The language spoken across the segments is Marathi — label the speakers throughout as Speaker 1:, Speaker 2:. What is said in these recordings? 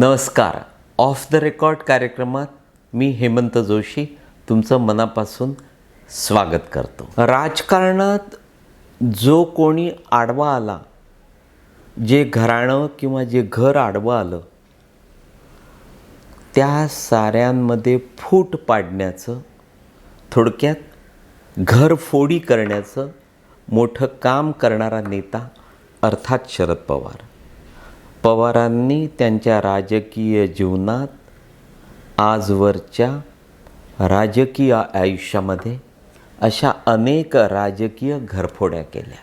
Speaker 1: नमस्कार. ऑफ द रेकॉर्ड कार्यक्रमात मी हेमंत जोशी तुमचं मनापासून स्वागत करतो. राजकारणात जो कोणी आडवा आला जे घराणं किंवा जे घर आडवं आलं त्या साऱ्यांमध्ये फूट पाडण्याचं थोडक्यात घरफोडी करण्याचं मोठं काम करणारा नेता अर्थात शरद पवार. पवारांनी त्यांच्या राजकीय जीवनात आजवरच्या राजकीय आयुष्यामध्ये अशा अनेक राजकीय घरफोड्या केल्या.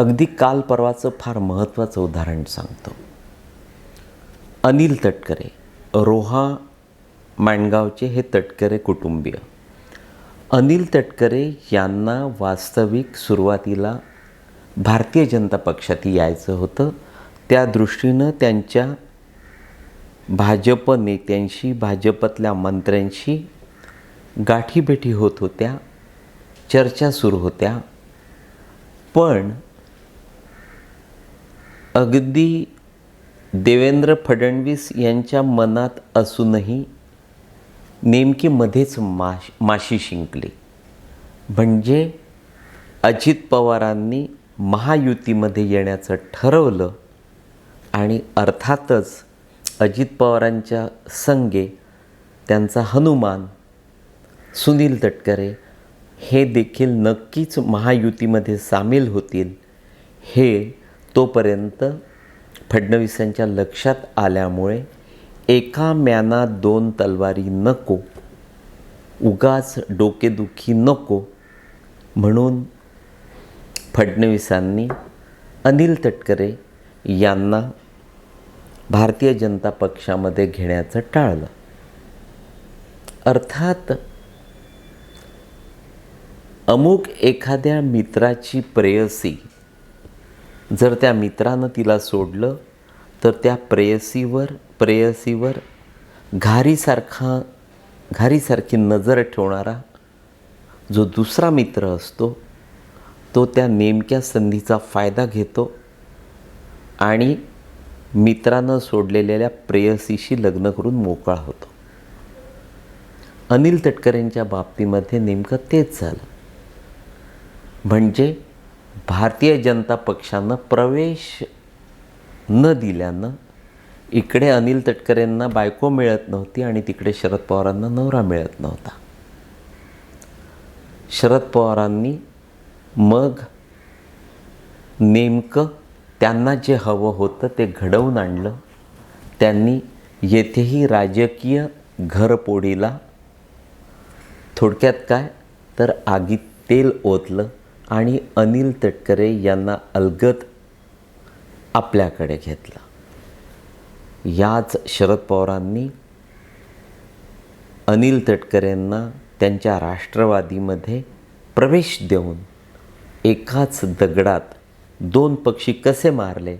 Speaker 1: अगदी काल परवाचं फार महत्त्वाचं उदाहरण सांगतो. अनिल तटकरे रोहा माणगावचे हे तटकरे कुटुंबीय. अनिल तटकरे यांना वास्तविक सुरुवातीला भारतीय जनता पक्षात यायचं होतं. त्या दृष्टीनं त्यांच्या भाजप नेत्यांशी भाजपतल्या मंत्र्यांशी गाठीभेटी होत होत्या चर्चा सुरू होत्या. पण अगदी देवेंद्र फडणवीस यांच्या मनात असूनही नेमकी मध्येच माश माशी शिंकली. म्हणजे अजित पवारांनी महायुतीमध्ये येण्याचं ठरवलं आणि अर्थातच अजित पवारांच्या संगे त्यांचा हनुमान सुनील तटकरे हे देखील नक्कीच महायुतीमध्ये सामील होतील. हे तोपर्यंत फडणवीसांच्या लक्षात आल्यामुळे एका म्याना दोन तलवारी नको उगाच डोकेदुखी नको म्हणून फडणवीसांनी अनिल तटकरे यांना भारतीय जनता पक्षामध्ये घेण्याचं टाळलं. अर्थात अमुक एखाद्या मित्राची प्रेयसी जर त्या मित्रानं तिला सोडलं तर त्या प्रेयसीवर प्रेयसीवर घारीसारखा घारीसारखी नजर ठेवणारा जो दुसरा मित्र असतो तो त्या नेमक्या संधीचा फायदा घेतो आणि मित्रानं सोडलेल्या प्रेयसीशी लग्न करून मोकळा होतो. अनिल तटकरेंच्या बाबतीमध्ये नेमकं तेच झालं. म्हणजे भारतीय जनता पक्षानं प्रवेश न दिल्यानं इकडे अनिल तटकरेंना बायको मिळत नव्हती आणि तिकडे शरद पवारांना नवरा मिळत नव्हता. शरद पवारांनी मग नेमकं त्यांना जे हवं होतं ते घडवून आणलं. त्यांनी येथेही राजकीय घरपोडीला थोडक्यात काय? तर आगीत तेल ओतलं आणि अनिल तटकरे यांना अलगत आपल्याकडे घेतलं. याच शरद पवारांनी अनिल तटकरेंना त्यांच्या राष्ट्रवादीमध्ये प्रवेश देऊन एकाच दगडात दोन पक्षी कसे मारले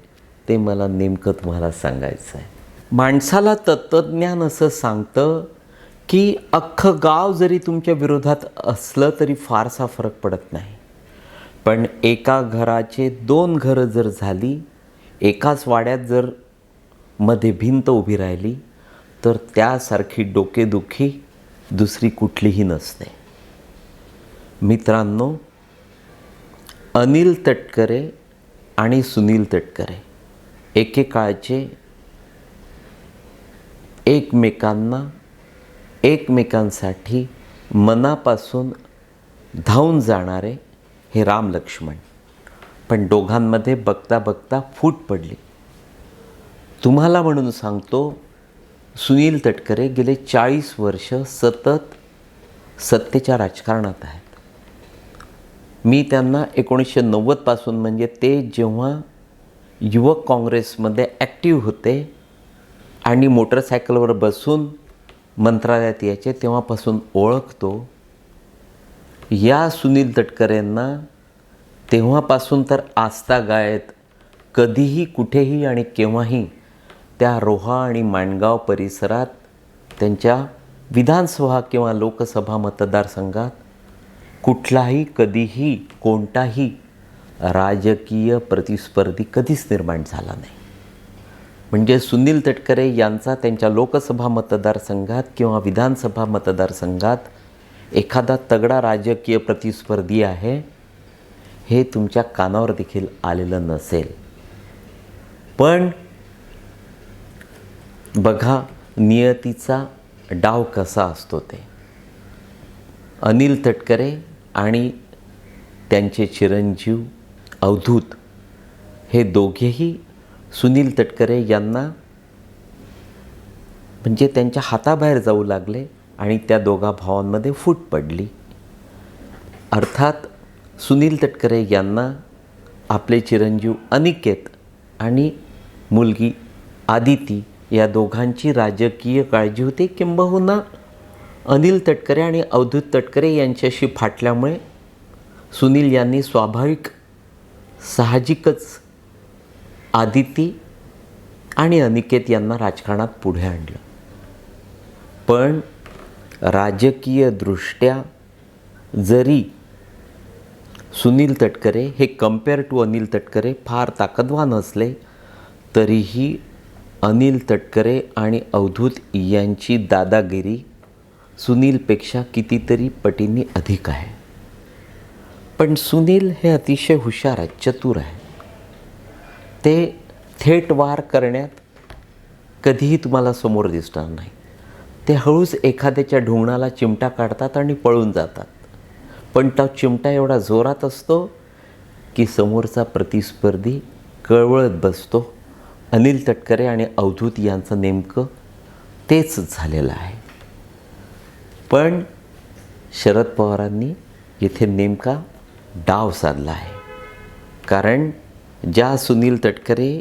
Speaker 1: ते मला नेमकं तुम्हाला सांगायचं आहे. माणसाला तत्त्वज्ञान असं सांगतं की अख्खं गाव जरी तुमच्या विरोधात असलं तरी फारसा फरक पडत नाही. पण एका घराचे दोन घरं जर झाली एकाच वाड्यात जर मध्ये भिंत उभी राहिली तर त्यासारखी डोकेदुखी दुसरी कुठलीही नसते. मित्रांनो अनिल तटकरे आणि सुनील तटकरे एकेकाळचे एकमेकांना एकमेकांसाठी मनापासून धावून जाणारे हे राम लक्ष्मण. पण दोघांमध्ये बघता बघता फूट पडली. तुम्हाला म्हणून सांगतो सुनील तटकरे गेले चाळीस वर्ष सतत सत्तेच्या राजकारणात आहे मी त्यांना एकोणीसशे नव्वदपासून म्हणजे ते जेव्हा युवक काँग्रेसमध्ये ॲक्टिव्ह होते आणि मोटरसायकलवर बसून मंत्रालयात यायचे तेव्हापासून ओळखतो. या सुनील तटकरेंना तेव्हापासून तर आस्था गायत कधीही कुठेही आणि केव्हाही त्या रोहा आणि माणगाव परिसरात त्यांच्या विधानसभा किंवा लोकसभा मतदारसंघात कुठलाही कधीही कोणताही राजकीय प्रतिस्पर्धी कधीच निर्माण झाला नाही. म्हणजे सुनील तटकरे यांचा त्यांच्या लोकसभा मतदारसंघात किंवा विधानसभा मतदारसंघात एखादा तगडा राजकीय प्रतिस्पर्धी आहे हे तुमच्या कानावर देखील आलेलं नसेल. पण बघा नियतीचा डाव कसा असतो ते. अनिल तटकरे आणि त्यांचे चिरंजीव अवधूत हे दोघेही सुनील तटकरे यांना म्हणजे त्यांच्या हाताबाहेर जाऊ लागले आणि त्या दोघा भावांमध्ये फूट पडली. अर्थात सुनील तटकरे यांना आपले चिरंजीव अनिकेत आणि मुलगी आदिती या दोघांची राजकीय काळजी होती किंबहुना अनिल तटकरे आणि अवधूत तटकरे यांच्याशी फाटल्यामुळे सुनील यांनी स्वाभाविक साहजिकच आदिती आणि अनिकेत यांना राजकारणात पुढे आणलं. पण राजकीयदृष्ट्या जरी सुनील तटकरे हे कंपेअर टू अनिल तटकरे फार ताकदवान असले तरीही अनिल तटकरे आणि अवधूत यांची दादागिरी सुनीलपेक्षा कितीतरी पटींनी अधिक आहे. पण सुनील हे अतिशय हुशार आहेत चतुर आहे. ते थेट वार करण्यात कधीही तुम्हाला समोर दिसणार नाही. ते हळूच एखाद्याच्या ढोंगणाला चिमटा काढतात आणि पळून जातात. पण तो चिमटा एवढा जोरात असतो की समोरचा प्रतिस्पर्धी कळवळत बसतो. अनिल तटकरे आणि अवधूत यांचं नेमकं तेच झालेलं आहे. पण शरद पवारांनी इथे नेमका डाव साधला आहे. कारण ज्या सुनील तटकरे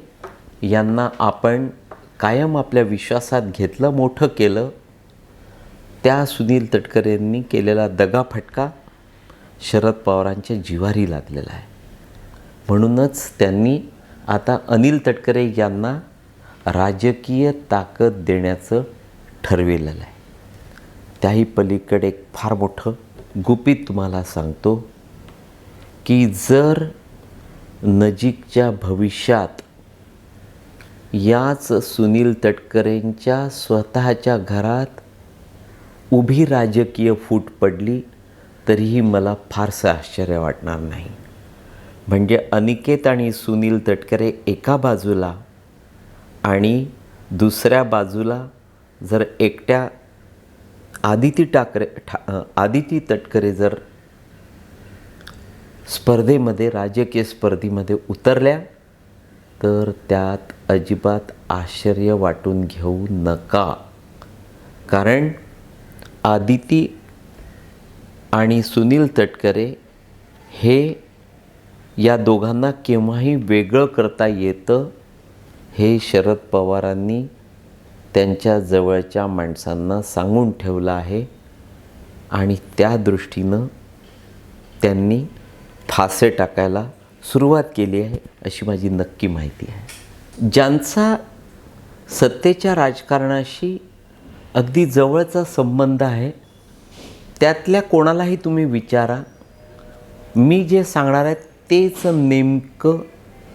Speaker 1: यांना आपण कायम आपल्या विश्वासात घेतलं मोठं केलं त्या सुनील तटकरेंनी केलेला दगाफटका शरद पवारांच्या जिवारी लागलेला आहे. म्हणूनच त्यांनी आता अनिल तटकरे यांना राजकीय ताकद देण्याचं ठरविलेलं आहे. त्याही पलीकडे एक फार मोठं गुपित तुम्हाला सांगतो की जर नजीकच्या भविष्यात याच सुनील तटकरेंच्या स्वतःच्या घरात उभी राजकीय फूट पडली तरीही मला फारसं आश्चर्य वाटणार नाही. म्हणजे अनिकेत आणि सुनील तटकरे एका बाजूला आणि दुसऱ्या बाजूला जर एकट्या आदिती टाकरे ठा आदिती तटकरे जर स्पर्धेमध्ये राजकीय स्पर्धेमध्ये उतरल्या तर त्यात अजिबात आश्चर्य वाटून घेऊ नका. कारण आदिती आणि सुनील तटकरे हे या दोघांना केव्हाही वेगळं करता येतं हे शरद पवारांनी त्यांच्या जवळच्या माणसांना सांगून ठेवलं आहे आणि त्या दृष्टीनं त्यांनी फासे टाकायला सुरुवात केली आहे अशी माझी नक्की माहिती आहे. ज्यांचा सत्तेच्या राजकारणाशी अगदी जवळचा संबंध आहे त्यातल्या कोणालाही तुम्ही विचारा. मी जे सांगणार आहे तेच नेमकं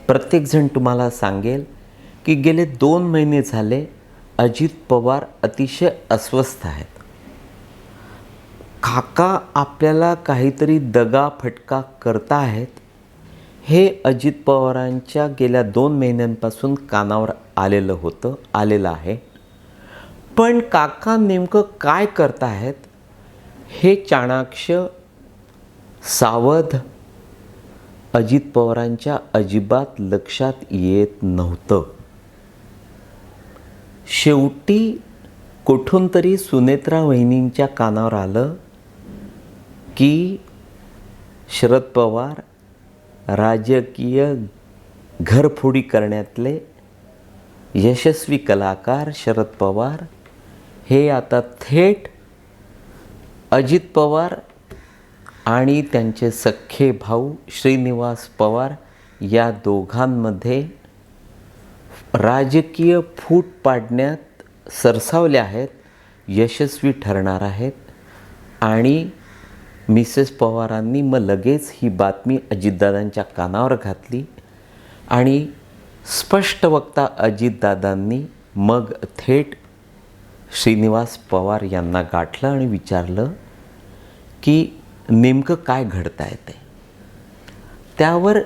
Speaker 1: प्रत्येकजण तुम्हाला सांगेल की गेले दोन महिने झाले अजित पवार अतिशय अस्वस्थ आहेत. काका आपल्याला काहीतरी दगा फटका करता आहेत? हे अजित पवारांच्या गेल्या दोन महिन्यांपासून कानावर आलेलं होतं आलेलं आहे. पण काका नेमकं काय करतायत हे चाणाक्ष सावध अजित पवारांच्या अजिबात लक्षात येत नव्हतं. शेवटी कुठून तरी सुनेत्रा वहिनींच्या कानावर आलं की शरद पवार राजकीय घरफोडी करण्यातले यशस्वी कलाकार शरद पवार हे आता थेट अजित पवार आणि त्यांचे सख्खे भाऊ श्रीनिवास पवार या दोघांमध्ये राजकीय फूट पाडण्यात सरसावले आहेत यशस्वी ठरणार आहेत आणि मिसेस पवारांनी मग लगेच ही बातमी अजितदादांच्या कानावर घातली आणि स्पष्ट वक्ता अजितदादांनी मग थेट श्रीनिवास पवार यांना गाठलं आणि विचारलं की नेमकं काय घडता आहे त्यावर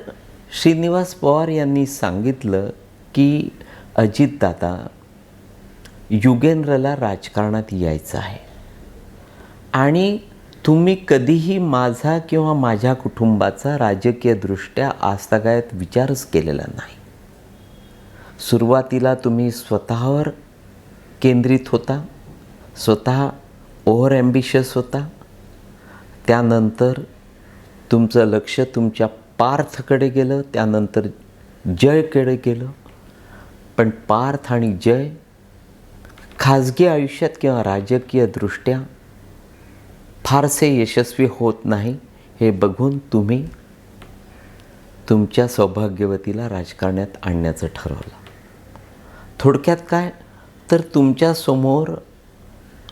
Speaker 1: श्रीनिवास पवार यांनी सांगितलं की अजितदादा युगेंद्रला राजकारणात यायचं आहे. आणि तुम्ही कधीही माझा किंवा माझ्या कुटुंबाचा राजकीयदृष्ट्या आजतागायत विचारच केलेला नाही. सुरुवातीला तुम्ही स्वतःवर केंद्रित होता स्वतः ओव्हर ॲम्बिशियस होता त्यानंतर तुमचं लक्ष तुमच्या पार्थकडे गेलं त्यानंतर जयकडे गेलं पण पार्थ आणि जय खाजगी आयुष्यात किंवा राजकीयदृष्ट्या फारसे यशस्वी होत नाही हे बघून तुम्ही तुमच्या सौभाग्यवतीला राजकारणात आणण्याचं ठरवलं. थोडक्यात काय? तर तुमच्यासमोर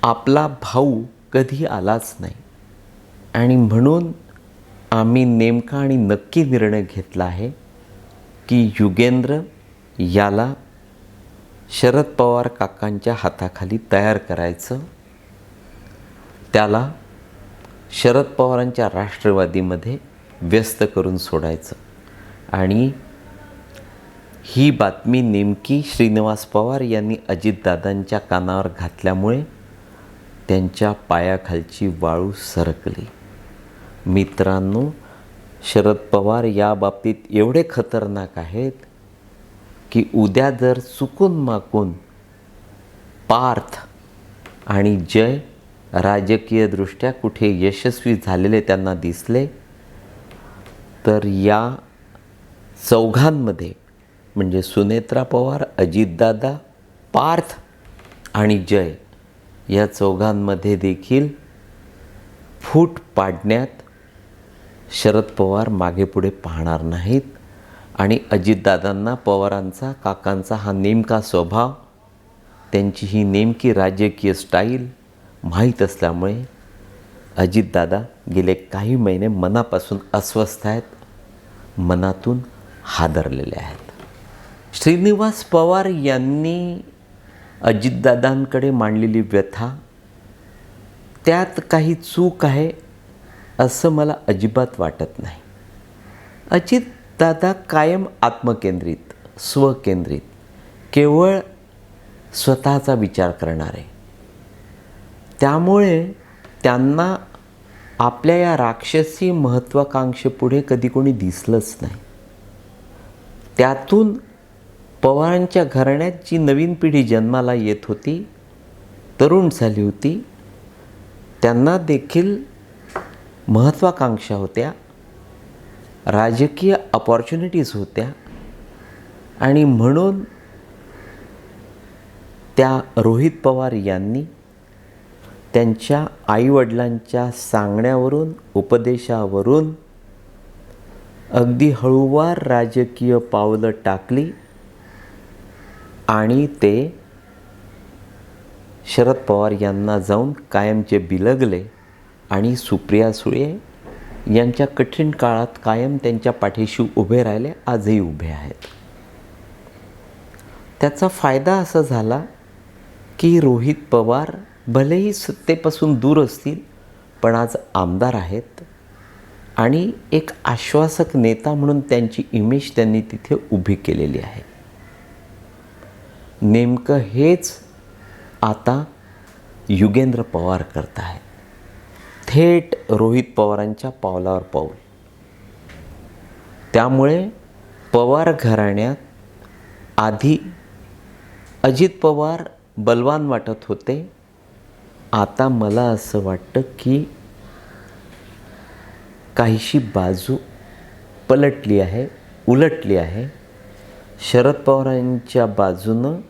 Speaker 1: आपला भाऊ कधी आलाच नाही. आणि म्हणून आम्ही नेमका आणि नक्की निर्णय घेतला आहे की युगेंद्र याला शरद पवार काकांच्या हाताखाली तयार करायचं. त्याला शरद पवारांच्या राष्ट्रवादीमध्ये व्यस्त करून सोडायचं. आणि ही बातमी नेमकी श्रीनिवास पवार यांनी अजितदादांच्या कानावर घातल्यामुळे त्यांच्या पायाखालची वाळू सरकली. मित्रांनो शरद पवार या बाबतीत एवढे खतरनाक आहेत की उद्या जर चुकून माकून पार्थ आणि जय राजकीयदृष्ट्या कुठे यशस्वी झालेले त्यांना दिसले तर या चौघांमध्ये म्हणजे सुनेत्रा पवार अजितदादा पार्थ आणि जय या चौघांमध्ये देखील फूट पाडण्यात शरद पवार मागे पुढे पाहणार नाहीत. आणि अजितदादांना पवारांचा काकांचा हा नेमका स्वभाव त्यांची ही नेमकी राजकीय स्टाईल माहीत असल्यामुळे अजितदादा गेले काही महिने मनापासून अस्वस्थ आहेत मनातून हादरलेले आहेत. श्रीनिवास पवार यांनी अजितदादांकडे मांडलेली व्यथा त्यात काही चूक आहे असं मला अजिबात वाटत नाही. अजित दादा कायम आत्मकेंद्रित स्वकेंद्रित केवळ स्वतःचा विचार करणारे. त्यामुळे त्यांना आपल्या या राक्षसी महत्त्वाकांक्षेपुढे कधी कोणी दिसलंच नाही. त्यातून पवारांच्या घराण्यात जी नवीन पिढी जन्माला येत होती तरुण झाली होती त्यांना देखील महत्त्वाकांक्षा होत्या. राजकीय अपॉर्च्युनिटीज होत्या. आणि म्हणून त्या रोहित पवार यांनी त्यांच्या आईवडिलांच्या सांगण्यावरून उपदेशावरून अगदी हळूवार राजकीय पावलं टाकली आणि ते शरद पवार यांना जाऊन कायमचे बिलगले आणि सुप्रिया सुळे यांच्या कठीण काळात कायम त्यांच्या पाठीशी उभे राहिले आजही उभे आहेत. त्याचा फायदा असा झाला की रोहित पवार भलेही सत्तेपासून दूर असतील पण आज आमदार आहेत आणि एक आश्वासक नेता म्हणून त्यांची इमेज त्यांनी तिथे उभी केलेली आहे. नेमकं हेच आता युगेंद्र पवार करत आहेत. थेट रोहित पवारांच्या पावलावर पाऊल. त्यामुळे पवार घराण्यात आधी अजित पवार बलवान वाटत होते. आता मला असं वाटतं की काहीशी बाजू पलटली आहे उलटली आहे. शरद पवारांच्या बाजूनं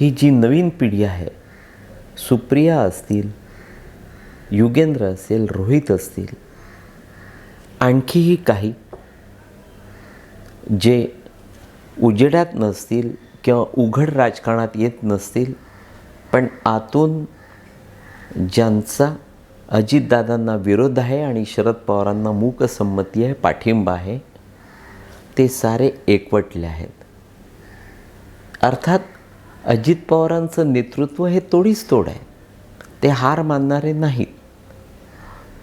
Speaker 1: ही जी नवीन पिढी आहे सुप्रिया असतील युगेंद्र असेल रोहित असतील आणखीही काही जे उजेडात नसतील किंवा उघड राजकारणात येत नसतील पण आतून ज्यांचा अजितदादांना विरोध आहे आणि शरद पवारांना मूक संमती आहे पाठिंबा आहे ते सारे एकवटले आहेत. अर्थात अजित पवारांचं नेतृत्व हे तोडीच तोड आहे. ते हार मानणारे नाहीत.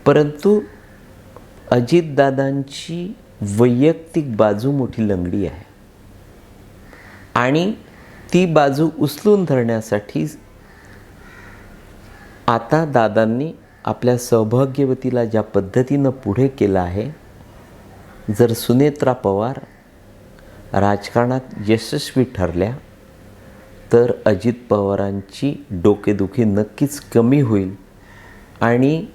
Speaker 1: परंतु अजितदादांची वैयक्तिक बाजू मोठी लंगडी आहे. आणि ती बाजू उचलून धरण्यासाठी आता दादांनी आपल्या सौभाग्यवतीला ज्या पद्धतीनं पुढे केलं आहे जर सुनेत्रा पवार राजकारणात यशस्वी ठरल्या तर अजित पवारांची डोकेदुखी नक्कीच कमी होईल. आणि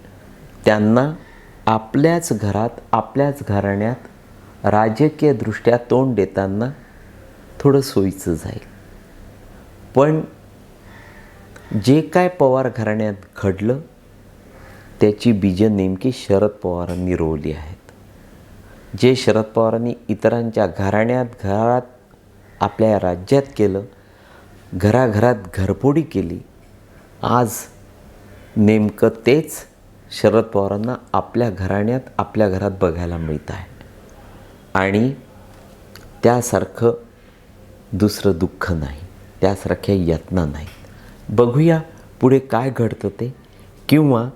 Speaker 1: त्यांना आपल्याच घरात आपल्याच घराण्यात राजकीयदृष्ट्या तोंड देताना थोडं सोयीचं जाईल. पण जे काय पवार घराण्यात घडलं त्याची बीजं नेमकी शरद पवारांनी रोवली आहेत. जे शरद पवारांनी इतरांच्या घराण्यात घरात आपल्या राज्यात केलं घराघरात घरफोडी केली. आज नेमकं तेच शरद पवारांना आपल्या घराण्यात आपल्या घरात बघायला मिळत आहे. आणि त्यासारखं दुसरं दुःख नाही. त्यासारख्या यातना नाहीत. बघूया पुढे काय घडतं ते. किंवा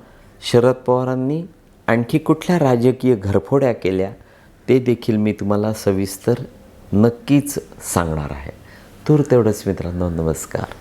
Speaker 1: शरद पवारांनी आणखी कुठल्या राजकीय घरफोड्या केल्या ते देखील मी तुम्हाला सविस्तर नक्कीच सांगणार आहे. तूर तेवढंच मित्रांनो नमस्कार